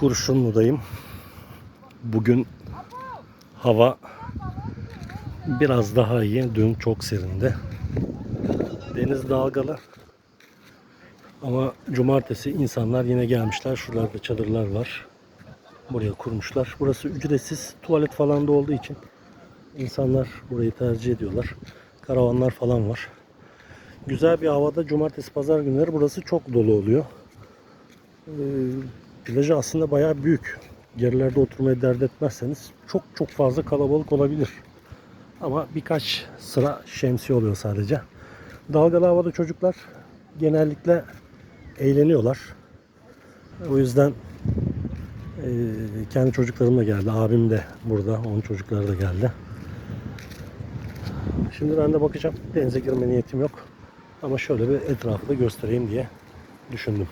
Kurşunlu'dayım. Bugün hava biraz daha iyi. Dün çok serindi. Deniz dalgalı. Ama cumartesi insanlar yine gelmişler. Şuralarda çadırlar var. Buraya kurmuşlar. Burası ücretsiz. Tuvalet falan da olduğu için insanlar burayı tercih ediyorlar. Karavanlar falan var. Güzel bir havada cumartesi pazar günleri burası çok dolu oluyor. Ee, plajı aslında bayağı büyük. Gerilerde oturmayı dert etmezseniz çok çok fazla kalabalık olabilir. Ama birkaç sıra şemsiye oluyor sadece. Dalgalı havada çocuklar genellikle eğleniyorlar. O yüzden e, kendi çocuklarım da geldi. Abim de burada. Onun çocukları da geldi. Şimdi ben de bakacağım. Denize girme niyetim yok. Ama şöyle bir etrafı da göstereyim diye düşündüm.